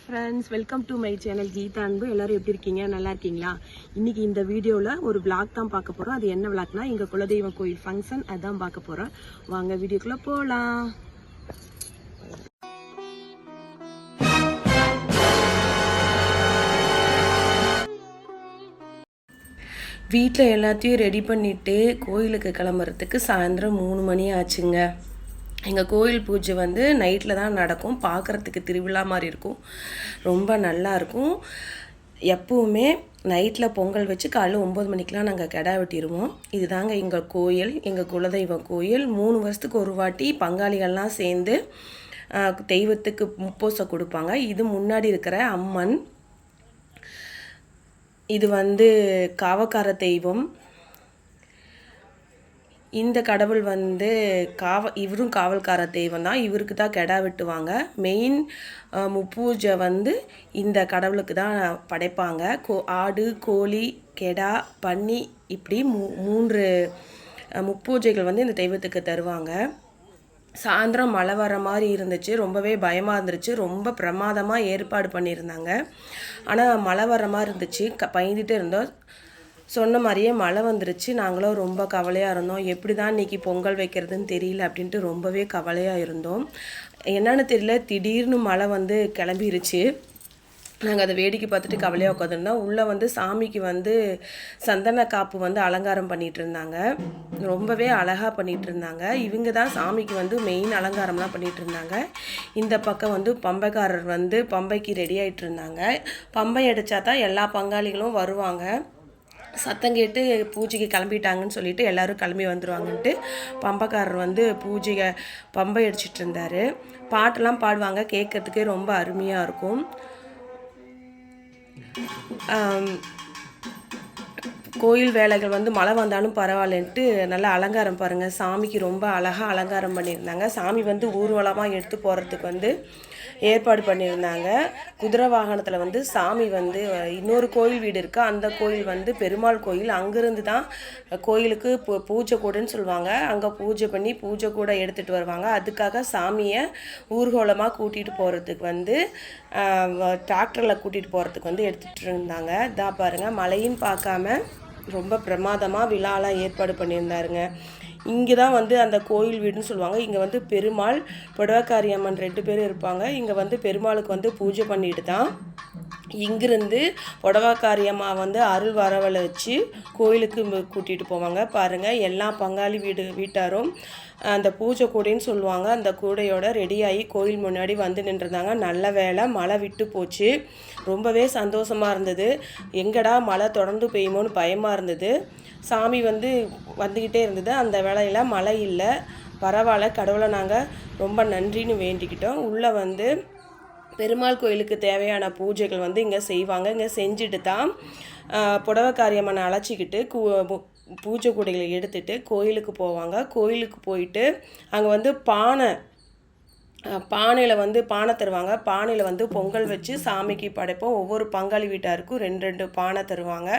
Friends welcome to my channel Geetha Anbu எல்லாரும் எப்படி இருக்கீங்க? நல்லா இருக்கீங்களா? இன்னைக்கு இந்த வீடியோவில் ஒரு vlog தான் பார்க்க போகிறோம் அது என்ன விளாக்னா எங்கள் குலதெய்வம் கோயில் ஃபங்க்ஷன் அதான் பார்க்க போகிறோம் வாங்க வீடியோக்குள்ளே போகலாம் வீட்டில் எல்லாத்தையும் ரெடி பண்ணிவிட்டு கோயிலுக்கு கிளம்புறதுக்கு சாயந்தரம் மூணு மணி ஆச்சுங்க. எங்கள் கோயில் பூஜை வந்து நைட்டில் தான் நடக்கும். பார்க்குறதுக்கு திருவிழா மாதிரி இருக்கும். ரொம்ப நல்லாயிருக்கும் எப்போவுமே நைட்டில் பொங்கல் வச்சு காலைல ஒம்பது மணிக்கெலாம் நாங்கள் கிடா வெட்டிடுவோம். இதுதாங்க எங்கள் கோயில் எங்கள் குலதெய்வம் கோயில். மூணு வருஷத்துக்கு ஒரு வாட்டி பங்காளிகள்லாம் சேர்ந்து தெய்வத்துக்கு முப்போசை கொடுப்பாங்க. இது முன்னாடி இருக்கிற அம்மன். இது வந்து காவக்கார தெய்வம். இந்த கடவுள் வந்து காவ இவரும் காவல்கார தெய்வம் தான். இவருக்கு தான் கெடா வெட்டுவாங்க. மெயின் முப்பூஜை வந்து இந்த கடவுளுக்கு தான் படைப்பாங்க. கோ ஆடு கோழி கெடா பன்னி இப்படி மூ மூன்று முப்பூஜைகள் வந்து இந்த தெய்வத்துக்கு தருவாங்க. சாயந்தரம் மழை வர மாதிரி இருந்துச்சு. ரொம்பவே பயமாக இருந்துச்சு. ரொம்ப பிரமாதமாக ஏற்பாடு பண்ணியிருந்தாங்க. ஆனால் மழை வர மாதிரி இருந்துச்சு. க பயந்துகிட்டே இருந்தோம். சொன்ன மாதிரியே மழை வந்துருச்சு. நாங்களும் ரொம்ப கவலையாக இருந்தோம். எப்படி தான் இன்றைக்கி பொங்கல் வைக்கிறதுன்னு தெரியல அப்படின்ட்டு ரொம்பவே கவலையாக இருந்தோம். என்னன்னு தெரியல திடீர்னு மழை வந்து கிளம்பிருச்சு. நாங்கள் அதை வேடிக்கை பார்த்துட்டு கவலையாக உட்காந்துருந்தோம் உள்ளே வந்து சாமிக்கு வந்து சந்தன காப்பு வந்து அலங்காரம் பண்ணிகிட்டு இருந்தாங்க. ரொம்பவே அழகாக பண்ணிகிட்டு இருந்தாங்க. இவங்க தான் சாமிக்கு வந்து மெயின் அலங்காரம்லாம் பண்ணிகிட்டு இருந்தாங்க. இந்த பக்கம் வந்து பம்பைக்காரர் வந்து பம்பைக்கு ரெடி ஆகிட்டு இருந்தாங்க. பம்பை அடித்தா தான் எல்லா பங்காளிகளும் வருவாங்க. சத்தம் கேட்டு பூஜைக்கு கிளம்பிட்டாங்கன்னு சொல்லிட்டு எல்லாரும் கிளம்பி வந்துடுவாங்கன்ட்டு பம்பக்காரர் வந்து பூஜையை பம்பை அடிச்சிட்டு இருந்தார். பாட்டெல்லாம் பாடுவாங்க கேட்கறதுக்கே ரொம்ப அருமையாக இருக்கும். கோயில் வேலைகள் வந்து மழை வந்தாலும் பரவாயில்லன்ட்டு நல்லா அலங்காரம் பாருங்கள் சாமிக்கு ரொம்ப அழகாக அலங்காரம் பண்ணியிருந்தாங்க. சாமி வந்து ஊர்வலமாக எடுத்து போகிறதுக்கு வந்து ஏற்பாடு பண்ணியிருந்தாங்க. குதிரை வாகனத்தில் வந்து சாமி வந்து இன்னொரு கோயில் வீடு இருக்குது அந்த கோயில் வந்து பெருமாள் கோயில். அங்கேருந்து தான் கோயிலுக்கு பூ பூஜை கூடன்னு சொல்லுவாங்க. அங்கே பூஜை பண்ணி பூஜை கூட எடுத்துகிட்டு வருவாங்க. அதுக்காக சாமியை ஊர்கோலமாக கூட்டிகிட்டு போகிறதுக்கு வந்து டிராக்டரில் கூட்டிகிட்டு போகிறதுக்கு வந்து எடுத்துகிட்டு இருந்தாங்க. இதா பாருங்கள் மழையும் பார்க்காம ரொம்ப பிரமாதமாக விழாலாம் ஏற்பாடு பண்ணியிருந்தாருங்க. இங்கே தான் வந்து அந்த கோயில் வீடுன்னு சொல்லுவாங்க. இங்கே வந்து பெருமாள் புடவக்காரி அம்மன் ரெண்டு பேரும் இருப்பாங்க. இங்கே வந்து பெருமாளுக்கு வந்து பூஜை பண்ணிட்டு தான் இங்கிருந்து புடவக்காரியம்மா வந்து அருள் வரவழை வச்சு கோயிலுக்கு கூட்டிகிட்டு போவாங்க. பாருங்கள் எல்லா பங்காளி வீடு வீட்டாரும் அந்த பூஜை கூடைன்னு சொல்லுவாங்க. அந்த கூடையோட ரெடியாகி கோயில் முன்னாடி வந்து நின்றுருந்தாங்க. நல்ல வேளை மழை விட்டு போச்சு. ரொம்பவே சந்தோஷமாக இருந்தது. எங்கடா மழை தொடர்ந்து பெய்யுமோன்னு பயமாக இருந்தது. சாமி வந்து வந்துக்கிட்டே இருந்தது. அந்த வேளையில் மழை இல்லை. பரவாயில்ல கடவுளை நாங்கள் ரொம்ப நன்றின்னு வேண்டிக்கிட்டோம். உள்ளே வந்து பெருமாள் கோயிலுக்கு தேவையான பூஜைகள் வந்து இங்கே செய்வாங்க. இங்கே செஞ்சுட்டு தான் புடவைக்காரியம்மனை அழைச்சிக்கிட்டு கூ பூஜை கூடைகளை எடுத்துகிட்டு கோயிலுக்கு போவாங்க. கோயிலுக்கு போயிட்டு அங்கே வந்து பானை பானையில் வந்து பானை தருவாங்க. பானையில் வந்து பொங்கல் வச்சு சாமிக்கு படைப்போம். ஒவ்வொரு பங்காளி வீட்டாருக்கும் ரெண்டு ரெண்டு பானை தருவாங்க.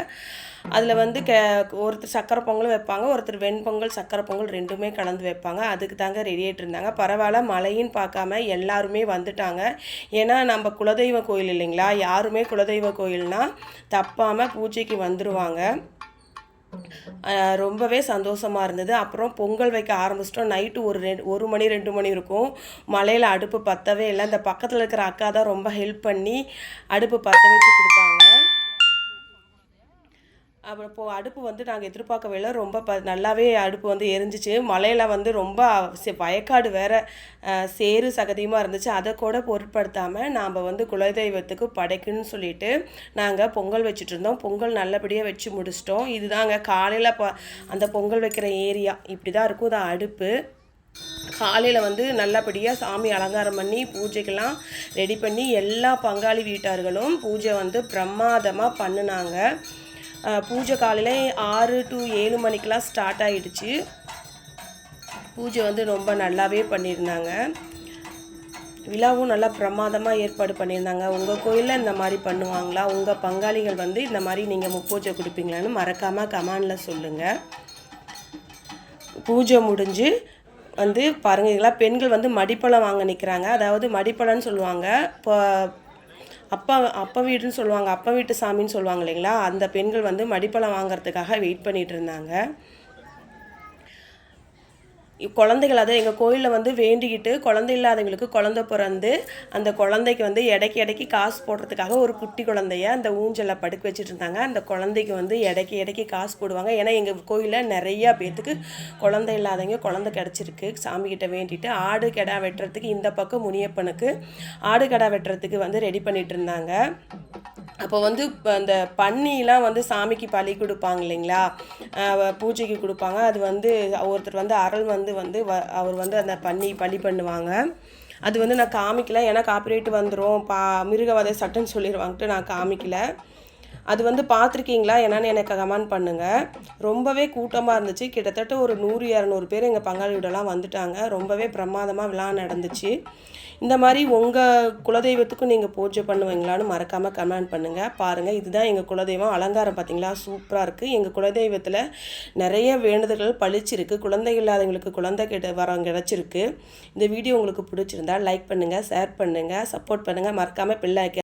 அதில் வந்து கே ஒருத்தர் சக்கரை பொங்கல் வைப்பாங்க. ஒருத்தர் வெண்பொங்கல் சக்கரை பொங்கல் ரெண்டுமே கலந்து வைப்பாங்க. அதுக்கு தாங்க ரெடி ஆகிட்டு இருந்தாங்க. பரவாயில்ல மழையின்னு பார்க்காம எல்லாருமே வந்துட்டாங்க. ஏன்னா நம்ம குலதெய்வ கோயில் இல்லைங்களா? யாருமே குலதெய்வ கோயில்னா தப்பாமல் பூஜைக்கு வந்துடுவாங்க ரொம்பவே சந்தோஷமாக இருந்தது. அப்புறம் பொங்கல் வைக்க ஆரம்பிச்சிட்டோம். நைட்டு ஒரு ரெண்டு ஒரு மணி ரெண்டு மணி இருக்கும். மலையில் அடுப்பு பற்றவே இல்லை. இந்த பக்கத்தில் இருக்கிற அக்கா தான் ரொம்ப ஹெல்ப் பண்ணி அடுப்பு பற்ற வச்சு கொடுத்தாங்க. அப்புறம் இப்போது அடுப்பு வந்து நாங்கள் எதிர்பார்க்கவே இல்லை ரொம்ப ப நல்லாவே அடுப்பு வந்து எரிஞ்சிச்சு. மலையில் வந்து ரொம்ப வயக்காடு வேற சேரு சேறு சகதியமாக இருந்துச்சு. அதை கூட பொருட்படுத்தாமல் நாம் வந்து குலதெய்வத்துக்கு படைக்கணும்னு சொல்லிட்டு நாங்கள் பொங்கல் வச்சுட்டு இருந்தோம். பொங்கல் நல்லபடியாக வச்சு முடிச்சிட்டோம். இதுதாங்க காலையில் ப அந்த பொங்கல் வைக்கிற ஏரியா. இப்படி தான் இருக்கும். இது அடுப்பு. காலையில் வந்து நல்லபடியாக சாமி அலங்காரம் பண்ணி பூஜைக்கெல்லாம் ரெடி பண்ணி எல்லா பங்காளி வீட்டார்களும் பூஜை வந்து பிரமாதமாக பண்ணினாங்க. பூஜை காலையில் ஆறு டு ஏழு மணிக்கெலாம் ஸ்டார்ட் ஆகிடுச்சு பூஜை வந்து ரொம்ப நல்லாவே பண்ணியிருந்தாங்க. விழாவும் நல்லா பிரமாதமாக ஏற்பாடு பண்ணியிருந்தாங்க. உங்கள் கோயிலில் இந்த மாதிரி பண்ணுவாங்களா? உங்கள் பங்காளிகள் வந்து இந்த மாதிரி நீங்கள் முப்பூஜை கொடுப்பீங்களான்னு மறக்காமல் கமானில் சொல்லுங்கள் பூஜை முடிஞ்சு வந்து பாருங்க இதெல்லாம் பெண்கள் வந்து மடிப்பழம் வாங்க நிற்கிறாங்க அதாவது மடிப்பழம்னு சொல்லுவாங்க. இப்போ அப்பா அப்பா வீடுன்னு சொல்லுவாங்க. அப்பா வீட்டு சாமின்னு சொல்லுவாங்க இல்லைங்களா? அந்த பெண்கள் வந்து மடிப்பழம் வாங்குறதுக்காக வெயிட் பண்ணிட்டு இருந்தாங்க. குழந்தைகள் அதை எங்கள் கோயிலில் வந்து வேண்டிக்கிட்டு குழந்தை இல்லாதவங்களுக்கு குழந்த பிறந்து அந்த குழந்தைக்கு வந்து எடைக்கு எடைக்கு காசு போடுறதுக்காக ஒரு குட்டி குழந்தைய அந்த ஊஞ்சலில் படுக்க வச்சுட்டு இருந்தாங்க. அந்த குழந்தைக்கு வந்து எடைக்கு இடைக்கி காசு போடுவாங்க. ஏன்னா எங்கள் கோயிலில் நிறையா பேர்த்துக்கு குழந்தை இல்லாதவங்க குழந்தை கிடச்சிருக்கு. சாமிக்கிட்ட வேண்டிட்டு ஆடு கெடா வெட்டுறதுக்கு இந்த பக்கம் முனியப்பனுக்கு ஆடு கெடா வெட்டுறதுக்கு வந்து ரெடி பண்ணிகிட்டு இருந்தாங்க. அப்போ வந்து இப்போ அந்த பன்னிலாம் வந்து சாமிக்கு பலி கொடுப்பாங்க இல்லைங்களா? பூஜைக்கு கொடுப்பாங்க. அது வந்து ஒருத்தர் வந்து அருள் வந்து வந்து வ- அவர் வந்து அந்த பன்னி பலி பண்ணுவாங்க. அது வந்து நான் காமிக்கல. ஏன்னா காப்பிரைட் வந்துடும் பா மிருகவதை சட்டம்னு சொல்லிடுவாங்கட்டு நான் காமிக்கல. அது வந்து பார்த்துருக்கீங்களா? என்னன்னு எனக்கு கமெண்ட் பண்ணுங்கள் ரொம்பவே கூட்டமாக இருந்துச்சு. கிட்டத்தட்ட ஒரு நூறு இரநூறு பேர் எங்கள் பங்காளியோடலாம் வந்துட்டாங்க. ரொம்பவே பிரமாதமாக விழா நடந்துச்சு. இந்த மாதிரி உங்கள் குலதெய்வத்துக்கும் நீங்கள் பூஜை பண்ணுவீங்களான்னு மறக்காமல் கமெண்ட் பண்ணுங்கள் பாருங்கள் இதுதான் எங்கள் குலதெய்வம். அலங்காரம் பார்த்தீங்களா சூப்பராக இருக்குது எங்கள் குலதெய்வத்தில் நிறைய வேண்டுதல்கள் பளிச்சிருக்கு குழந்தை இல்லாதவங்களுக்கு குழந்தை கிட்ட வரம் கிடச்சிருக்கு. இந்த வீடியோ உங்களுக்கு பிடிச்சிருந்தா லைக் பண்ணுங்கள் ஷேர் பண்ணுங்கள் சப்போர்ட் பண்ணுங்கள் மறக்காமல் பிள்ளைக்கு